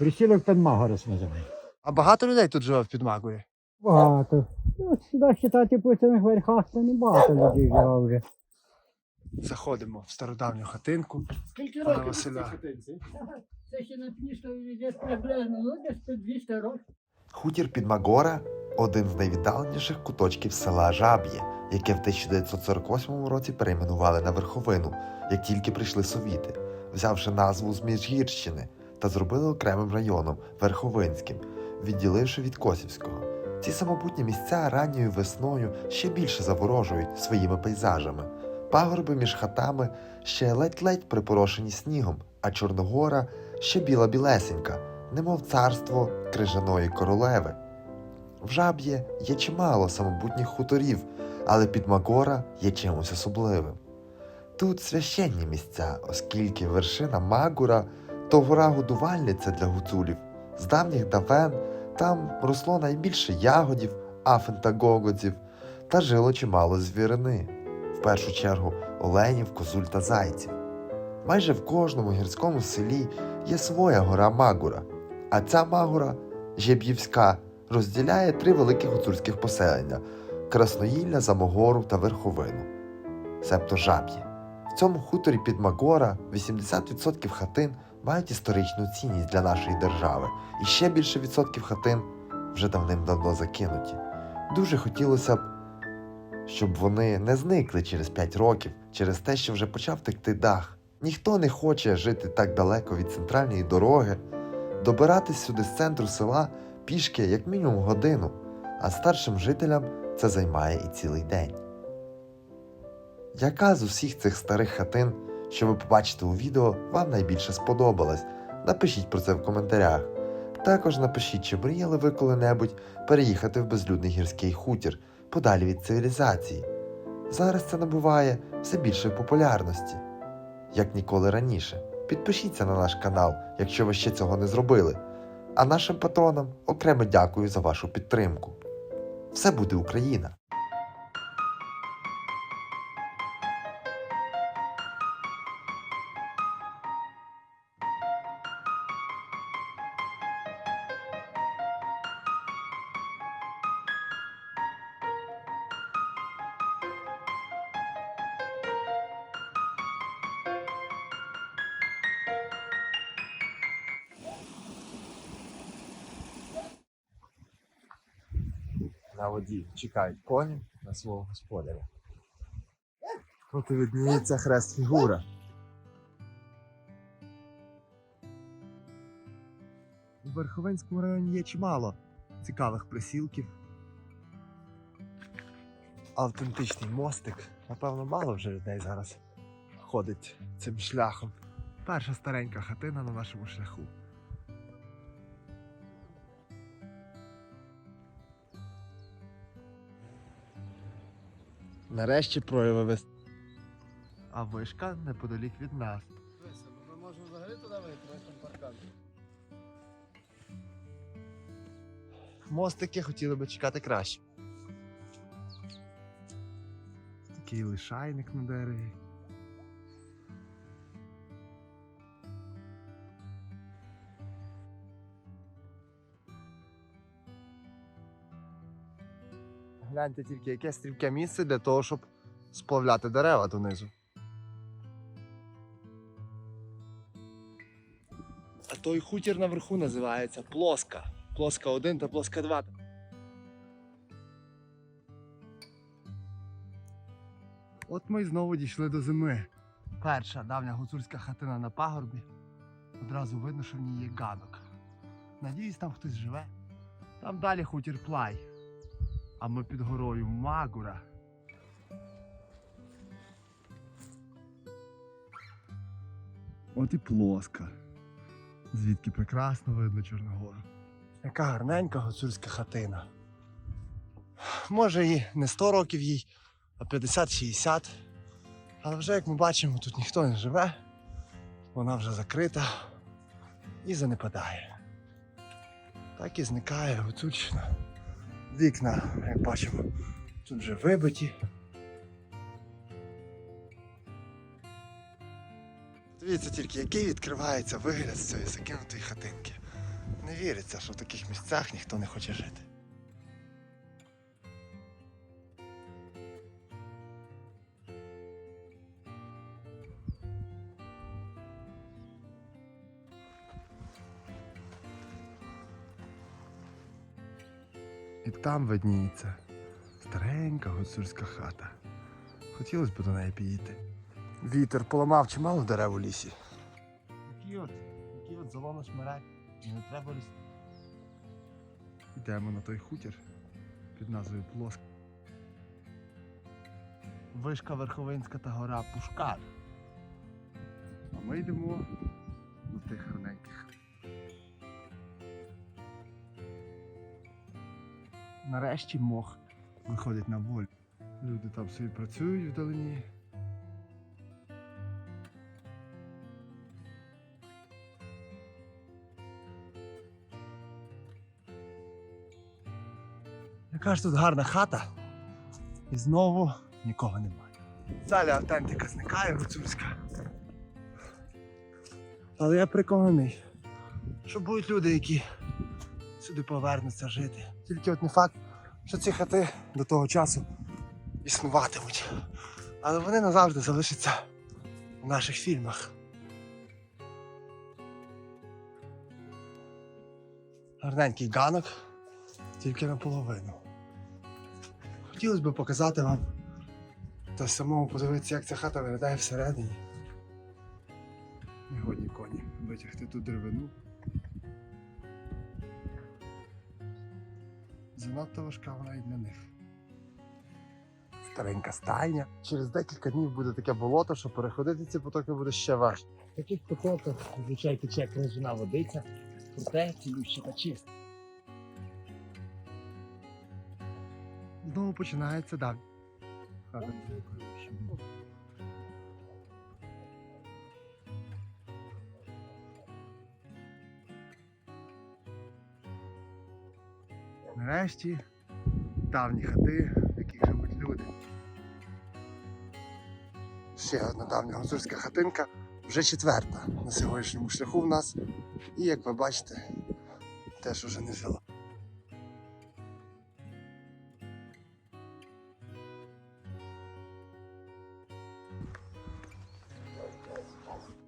Присілок Пенмагорос називається. А багато людей тут живе в Підмагурі? Багато. Ну, сюди вважати по цих верхах, то не багато людей живе вже. Заходимо в стародавню хатинку. Скільки Пана Василя. Це ще на пнішто десь приблизно, ну десь по 200 років. Хутір Підмагора один з найвіддаленіших куточків села Жаб'є, яке в 1948 році перейменували на Верховину, як тільки прийшли совіти, взявши назву з Міжгірщини та зробили окремим районом Верховинським, відділивши від Косівського. Ці самобутні місця ранньою весною ще більше заворожують своїми пейзажами. Пагорби між хатами ще ледь-ледь припорошені снігом, а Чорногора ще біла білесенька, немов царство крижаної королеви. В жаб'є є чимало самобутніх хуторів, але Підмагора є чимось особливим. Тут священні місця, оскільки вершина Магура то гора годувальниця для гуцулів. З давніх давен там росло найбільше ягодів, афен та гогодзів, та жило чимало звірини, в першу чергу оленів, козуль та зайців. Майже в кожному гірському селі є своя гора Магура, а ця Магура Жеб'ївська розділяє три великі гуцульських поселення Красноїлля, Замогору та Верховину, себто Жаб'є. В цьому хуторі під Магора 80% хатин мають історичну цінність для нашої держави, і ще більше відсотків хатин вже давним-давно закинуті. Дуже хотілося б, щоб вони не зникли через 5 років, через те, що вже почав текти дах. Ніхто не хоче жити так далеко від центральної дороги, добиратись сюди з центру села пішки як мінімум годину, а старшим жителям це займає і цілий день. Яка з усіх цих старих хатин, що ви побачите у відео, вам найбільше сподобалась? Напишіть про це в коментарях. Також напишіть, чи мріяли ви коли-небудь переїхати в безлюдний гірський хутір, подалі від цивілізації. Зараз це набуває все більшої популярності, як ніколи раніше. Підпишіться на наш канал, якщо ви ще цього не зробили. А нашим патронам окремо дякую за вашу підтримку. Все буде Україна! На воді чекають коні на свого господаря. Тут і відніється хрест фігура. У Верховенському районі є чимало цікавих присілків. Автентичний мостик. Напевно, мало вже людей зараз ходить цим шляхом. Перша старенька хатина на нашому шляху. Нарешті прояви вес... А вишка неподалік від нас. Ми можемо взагалі туди вийти, там паркан. Мостики хотіли би чекати краще. Такий лишайник на дереві. Гляньте тільки, яке стрімке місце для того, щоб сплавляти дерева донизу. А той хутір наверху називається Плоска. Плоска 1 та плоска 2. От ми знову дійшли до зими. Перша давня гуцульська хатина на пагорбі. Одразу видно, що в ній є ганок. Надіюсь, там хтось живе. Там далі хутір плай. А ми під горою Магура. От і плоска. Звідки прекрасно видно Чорногору. Яка гарненька гуцульська хатина. Може і не 100 років їй, а 50-60. Але вже, як ми бачимо, тут ніхто не живе, вона вже закрита і занепадає. Так і зникає гуцульщина. Вікна, як бачимо, тут вже вибиті. Дивіться тільки, який відкривається вигляд з цієї закинутої хатинки. Не віриться, що в таких місцях ніхто не хоче жити. Там видніється старенька гуцульська хата. Хотілося б до неї підійти. Вітер поламав чимало дерев у лісі. Які от, які от заломи шмирать, не треба ліс. Йдемо на той хутір під назвою Плоска. Вишка Верховинська та гора Пушкар. А ми йдемо до тих Нарешті мох виходить на волю. Люди там собі працюють вдалині. Яка ж тут гарна хата. І знову нікого немає. Далі автентика зникає гуцульська. Але я переконаний, що будуть люди, які сюди повернуться жити. Тільки от не факт, що ці хати до того часу існуватимуть. Але вони назавжди залишаться в наших фільмах. Гарненький ганок, тільки наполовину. Хотілося б показати вам та самому подивитися, як ця хата виглядає всередині. Негодні коні витягти ту деревину. Занадто важка вона і для них. Старенька стайня. Через декілька днів буде таке болото, що переходити ці потоки буде ще важче. В таких потоках зазвичай тече крижана водиця, проте цілюща та чиста. Знову починається далі. Нарешті давні хати, в яких живуть люди. Ще одна давня гуцульська хатинка, вже четверта на сьогоднішньому шляху в нас. І як ви бачите, теж уже не жила.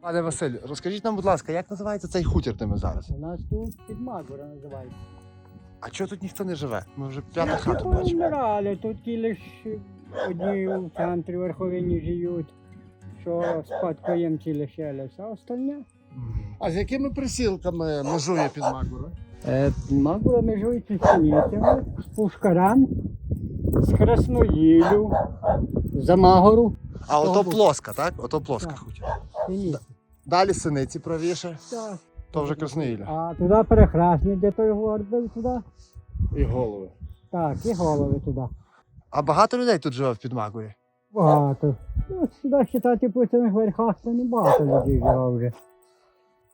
Пане Василю, розкажіть нам, будь ласка, як називається цей хутір, де зараз? У нас тут підмагора називається. А чого тут ніхто не живе? Ми вже п'яту хату бачимо. Помирали, тут ті лише одні в центрі верховині живуть, що спадкоємці лишилися, а остальне. А з якими присілками межує під Магура? Е, Магура межують з Синіцями, з Пушкарем, з Красноїлю, за Магору. А ото плоска, так? Ото плоска Так. Синіці. Далі синиці правіше, Так. То вже Красноїля. А туди перехресний, де той горб був туди. І голови. Так, і голови туди. А багато людей тут живе в Підмагурі? Багато. Ну, сюди вважати по цих верхах, то не багато людей живе вже.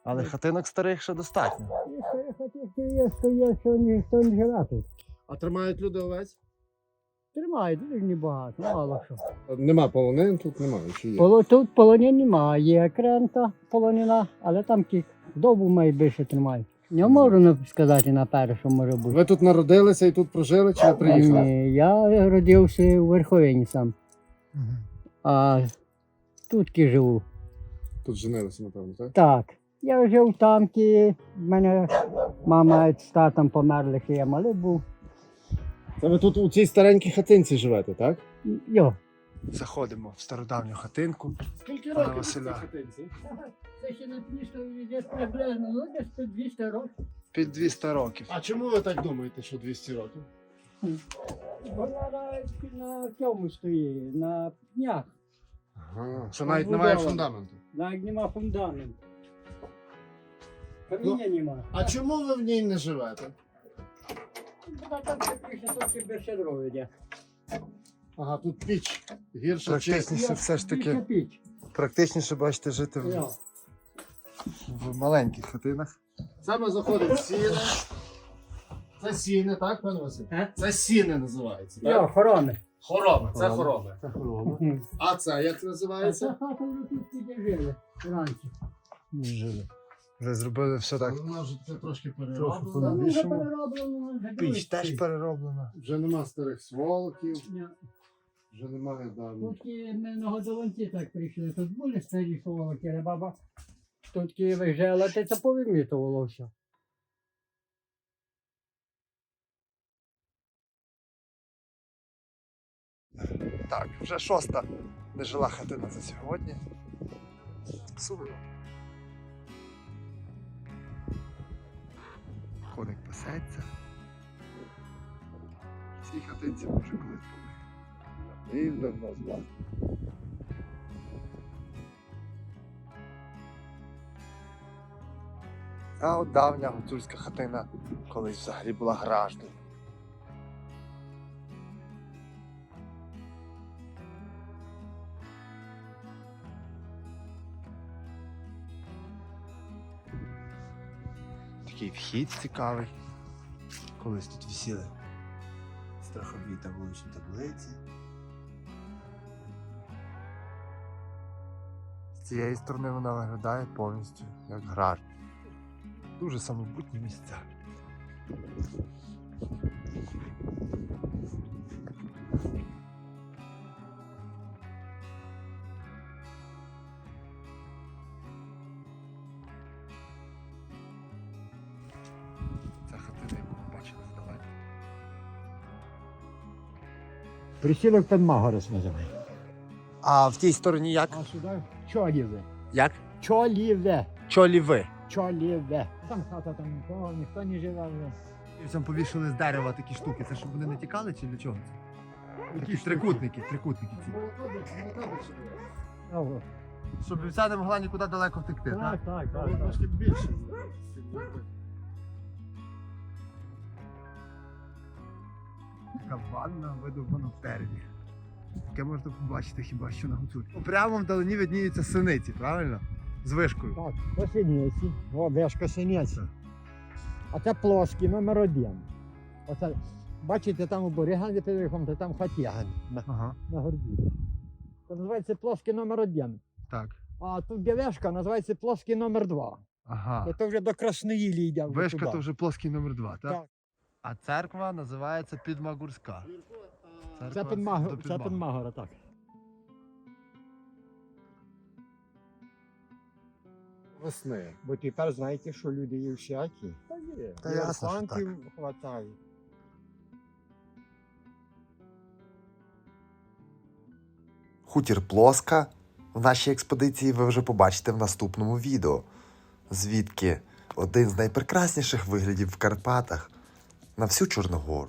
Але хатинок старих ще достатньо. Якщо я хотів, що є, що є, що ніхто не живе тут. А тримають люди овець? Тримають, дуже небагато, мало що. Нема полонин, тут немає. Чи є? Поло, тут полонин немає, є крента полонина, але там кік. Добу має більше тримають. Не можу сказати наперед, що може бути. Ви тут народилися і тут прожили, чи ви приїхали? Ні, я родився у Верховині сам, а тут ки живу. Тут женилися, напевно, так? Так. Я жив там, ки в мене мама з татом померли, ще я малий був. Це ви тут у цій старенькій хатинці живете, так? Йо. Заходимо в стародавню хатинку. Скільки Пане Василя. хатинці? Це ще не пішто десь приблизно, ну десь тут 200 років. Під 200 років. А чому ви так думаєте, що 200 років? Вона на, на цьому стоїть, на пнях. Ага. Що навіть немає фундаменту. Навіть нема фундаменту. Каміння нема. А чому ви в ній не живете? Вона там пише, тут без щедро йде. Ага, тут піч. Гірше чи... Практичніше все ж таки. Піч. Практичніше бачите жити в, в маленьких хатинах. Саме заходить сіни. Це сіни, так, пане Василь? Е? Це сіни називається, Йо, так? хороми. Хороми, це Хороми. хороми. Це хорома. А це як А ця називається? хата вже тут піде жили вранці. Жили. Вже зробили все так. Вона вже це трошки Трохи перероблена. Ну, вже перероблено, вже Піч дивись, теж перероблена. Вже нема старих сволоків, Ні. Вже немає дані. Тут ті ми на годованці так прийшли, тут були старі солоки, баба. Тут ті вижила, ти це повимітувало все. Так, вже шоста нежила хатина за сьогодні. Сумно. Коник пасеться. В цій хатинці ми вже колись були. І давно з вас. А от давня гуцульська хатина колись взагалі була граждою. Такий вхід цікавий. Колись тут висіли страхові та вуличні таблиці. Цієї сторони вона виглядає повністю як гараж. Дуже самобутні місця. Присілок Пенмагорес називається. А в тій стороні як? А сюди чоліве. Як? Чоліве. Чоліви. Чоліве. Там хата, там нікого, ніхто не живе вже. Там повішали з дерева такі штуки. Це щоб вони не тікали чи для чого? Такі трикутники, трикутники ці. Ого. Щоб вівця не могла нікуди далеко втекти, так? Так, так, так. трошки більше. Така ванна видовбана в терені. Таке можна побачити хіба що на гуцулі. Прямо вдалині видніються синиці, правильно? З вишкою. Так, по синиці. О, вешка синиця. А це плоский номер один. Оце, бачите, там у Боріган переїхав, там хатяган на, Ага, на горбі. Це називається плоский номер один. так. А тут де вешка називається плоский номер два. Ага. І то вже до Красноїлі йде. Вишка туди. то вже плоский номер два, так? Так. А церква називається Підмагурська. Це Підмагора. Так. Весни. Бо тепер знаєте, що люди є всякі. Та є. Та ясно, що хватає. Хутір Плоска в нашій експедиції ви вже побачите в наступному відео, звідки один з найпрекрасніших виглядів в Карпатах на всю Чорногору.